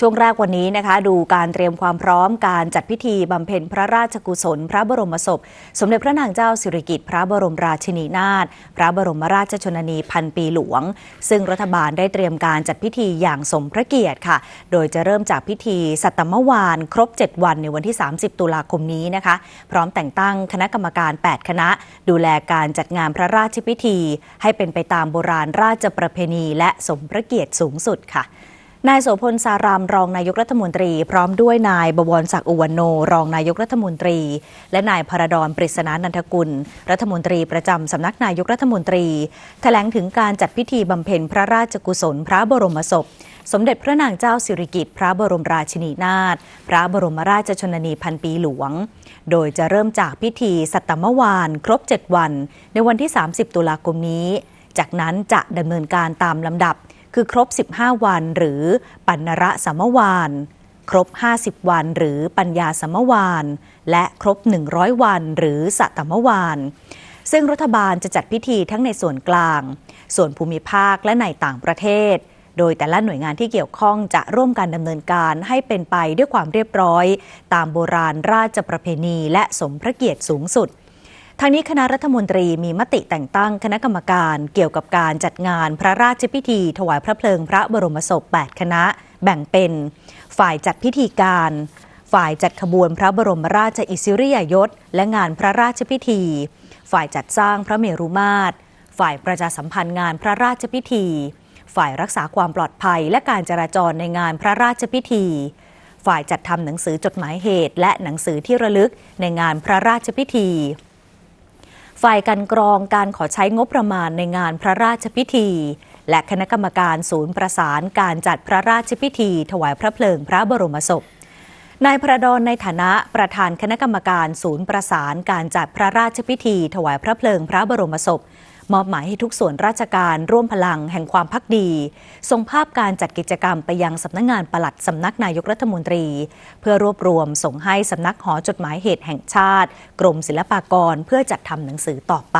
ช่วงแรกวันนี้นะคะ ดูการเตรียมความพร้อมการจัดพิธีบำเพ็ญพระราชกุศล พระบรมศพ สมเด็จพระนางเจ้าสิริกิติ์พระบรมราชินีนาถพระบรมราชชนนีพันปีหลวง ซึ่งรัฐบาลได้เตรียมการจัดพิธีอย่างสมพระเกียรติค่ะ โดยจะเริ่มจากพิธีสัตมวานครบ 7 วันในวันที่ 30 ตุลาคมนี้นะคะ พร้อมแต่งตั้งคณะกรรมการ 8 คณะ ดูแลการจัดงานพระราชพิธี ให้เป็นไปตามโบราณราชประเพณี และสมพระเกียรติสูงสุดค่ะ นายโสพลสารามรองนายกรัฐมนตรี พร้อมด้วยนายบวรศักดิ์อุวันโน รองนายกรัฐมนตรี และนายพระดอนปริศนานันทกุล รัฐมนตรีประจำสำนักนายกรัฐมนตรี แถลงถึงการจัดพิธีบำเพ็ญพระราชกุศลพระบรมศพ สมเด็จพระนางเจ้าสิริกิติ์พระบรมราชินีนาถพระบรมราชชนนีพันปีหลวง โดยจะเริ่มจากพิธีสัตตมวานครบ 7 วัน ในวันที่ 30 ตุลาคมนี้ จากนั้นจะดำเนินการตามลำดับ คือครบ 15 วันหรือปัณระสัมวานครบ 50 วันหรือปัญญาสัมวานและครบ 100 วันหรือสัตมวานซึ่งรัฐบาลจะจัดพิธีทั้งในส่วนกลาง ส่วนภูมิภาคและในต่างประเทศ โดยแต่ละหน่วยงานที่เกี่ยวข้องจะร่วมกันดำเนินการให้เป็นไปด้วยความเรียบร้อย ตามโบราณราชประเพณีและสมพระเกียรติสูงสุด ทางนี้คณะรัฐมนตรีมีมติแต่งตั้งคณะกรรมการเกี่ยวกับการจัดงานพระราชพิธี ถวายพระเพลิงพระบรมศพ 8 คณะ แบ่งเป็น ฝ่ายจัดพิธีการ ฝ่ายจัดขบวนพระบรมราชอิสริยยศ และงานพระราชพิธี ฝ่ายจัดสร้างพระเมรุมาตร ฝ่ายประชาสัมพันธ์งานพระราชพิธี ฝ่ายรักษาความปลอดภัยและการจราจรในงานพระราชพิธีฝ่ายจัดทำหนังสือจดหมายเหตุ และหนังสือที่ระลึกในงานพระราชพิธี ฝ่ายการกรองการขอใช้งบประมาณในงานพระราชพิธี และคณะกรรมการศูนย์ประสานการจัดพระราชพิธี ถวายพระเพลิงพระบรมศพนายพระดอนในฐานะประธานคณะกรรมการศูนย์ประสานการจัดพระราชพิธี ถวายพระเพลิงพระบรมศพ มอบหมายให้ทุกส่วนราชการร่วมพลังแห่งความพักดี ส่งภาพการจัดกิจกรรมไปยังสำนักงงานปลัดสำนักนายกรัฐมนตรี เพื่อรวบรวมส่งให้สำนักหอจดหมายเหตุแห่งชาติ กรมศิลปากรเพื่อจัดทำหนังสือต่อไป